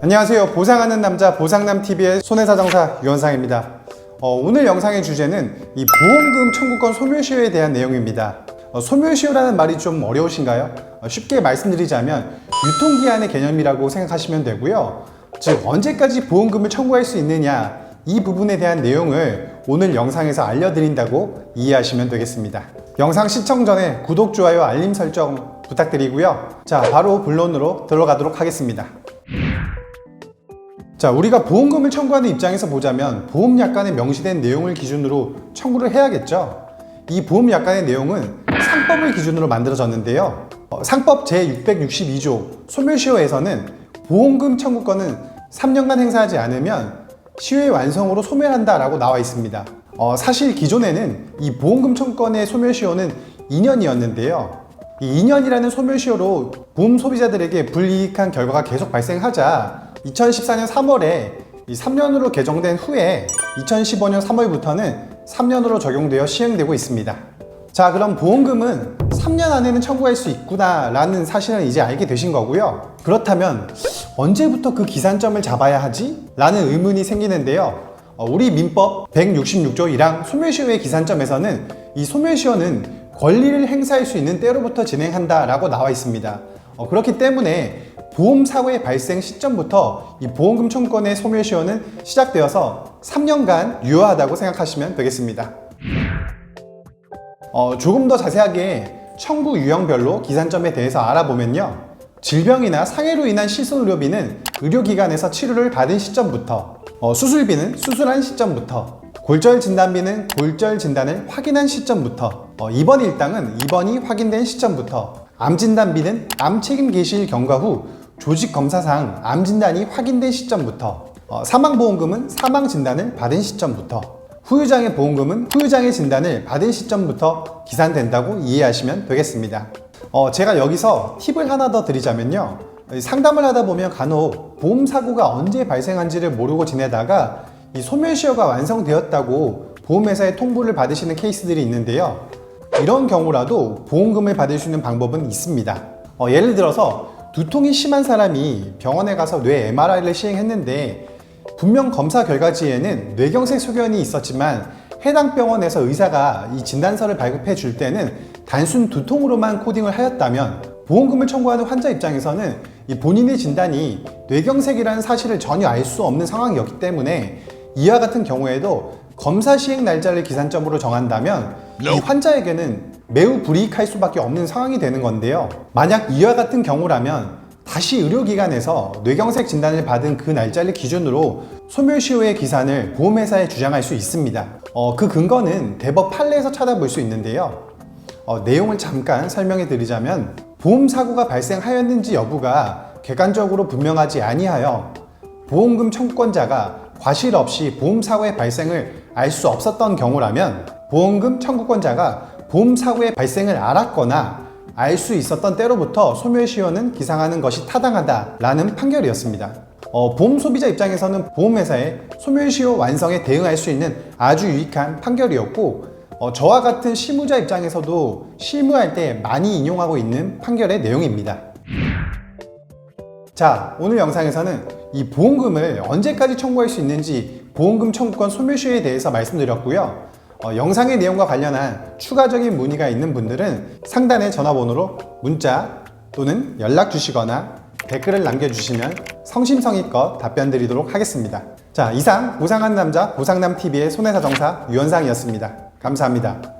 안녕하세요. 보상하는 남자 보상남TV의 손해사정사 유원상입니다. 어, 오늘 영상의 주제는 이 보험금 청구권 소멸시효에 대한 내용입니다. 어, 소멸시효라는 말이 좀 어려우신가요? 어, 쉽게 말씀드리자면 유통기한의 개념이라고 생각하시면 되고요. 즉 언제까지 보험금을 청구할 수 있느냐 이 부분에 대한 내용을 오늘 영상에서 알려드린다고 이해하시면 되겠습니다. 영상 시청 전에 구독, 좋아요, 알림 설정 부탁드리고요. 자, 바로 본론으로 들어가도록 하겠습니다. 자, 우리가 보험금을 청구하는 입장에서 보자면 보험약관에 명시된 내용을 기준으로 청구를 해야겠죠. 이 보험약관의 내용은 상법을 기준으로 만들어졌는데요. 어, 상법 제662조 소멸시효에서는 보험금 청구권은 3년간 행사하지 않으면 시효의 완성으로 소멸한다라고 나와 있습니다. 어, 사실 기존에는 이 보험금 청구권의 소멸시효는 2년이었는데요. 이 2년이라는 소멸시효로 보험 소비자들에게 불이익한 결과가 계속 발생하자 2014년 3월에 이 3년으로 개정된 후에 2015년 3월부터는 3년으로 적용되어 시행되고 있습니다. 자, 그럼 보험금은 3년 안에는 청구할 수 있구나라는 사실을 이제 알게 되신 거고요. 그렇다면 언제부터 그 기산점을 잡아야 하지? 라는 의문이 생기는데요. 어, 우리 민법 166조 1항 소멸시효의 기산점에서는 이 소멸시효는 권리를 행사할 수 있는 때로부터 진행한다라고 나와 있습니다. 어, 그렇기 때문에 보험 사고의 발생 시점부터 이 보험금 청구권의 소멸시효는 시작되어서 3년간 유효하다고 생각하시면 되겠습니다. 어, 조금 더 자세하게 청구 유형별로 기산점에 대해서 알아보면요. 질병이나 상해로 인한 실손 의료비는 의료기관에서 치료를 받은 시점부터, 어, 수술비는 수술한 시점부터, 골절 진단비는 골절 진단을 확인한 시점부터, 어, 입원 일당은 입원이 확인된 시점부터, 암 진단비는 암 책임 개시일 경과 후 조직 검사상 암 진단이 확인된 시점부터, 어, 사망보험금은 사망 진단을 받은 시점부터, 후유장애 보험금은 후유장애 진단을 받은 시점부터 기산된다고 이해하시면 되겠습니다. 어, 제가 여기서 팁을 하나 더 드리자면요. 상담을 하다 보면 간혹 보험 사고가 언제 발생한지를 모르고 지내다가 이 소멸시효가 완성되었다고 보험회사에 통보를 받으시는 케이스들이 있는데요. 이런 경우라도 보험금을 받을 수 있는 방법은 있습니다. 어, 예를 들어서 두통이 심한 사람이 병원에 가서 뇌 MRI를 시행했는데 분명 검사 결과지에는 뇌경색 소견이 있었지만 해당 병원에서 의사가 이 진단서를 발급해 줄 때는 단순 두통으로만 코딩을 하였다면 보험금을 청구하는 환자 입장에서는 이 본인의 진단이 뇌경색이라는 사실을 전혀 알 수 없는 상황이었기 때문에 이와 같은 경우에도 검사 시행 날짜를 기산점으로 정한다면 이 환자에게는 매우 불이익할 수밖에 없는 상황이 되는 건데요. 만약 이와 같은 경우라면 다시 의료기관에서 뇌경색 진단을 받은 그 날짜를 기준으로 소멸시효의 기산을 보험회사에 주장할 수 있습니다. 어, 그 근거는 대법 판례에서 찾아볼 수 있는데요. 어, 내용을 잠깐 설명해 드리자면 보험 사고가 발생하였는지 여부가 객관적으로 분명하지 아니하여 보험금 청구권자가 과실 없이 보험 사고의 발생을 알 수 없었던 경우라면 보험금 청구권자가 보험 사고의 발생을 알았거나 알 수 있었던 때로부터 소멸시효는 기상하는 것이 타당하다라는 판결이었습니다. 어, 보험 소비자 입장에서는 보험회사의 소멸시효 완성에 대응할 수 있는 아주 유익한 판결이었고 어, 저와 같은 실무자 입장에서도 실무할 때 많이 인용하고 있는 판결의 내용입니다. 자, 오늘 영상에서는 이 보험금을 언제까지 청구할 수 있는지 보험금 청구권 소멸시효에 대해서 말씀드렸고요. 어, 영상의 내용과 관련한 추가적인 문의가 있는 분들은 상단의 전화번호로 문자 또는 연락 주시거나 댓글을 남겨주시면 성심성의껏 답변 드리도록 하겠습니다. 자, 이상 보상한 남자 보상남TV의 손해사 정사 유현상이었습니다. 감사합니다.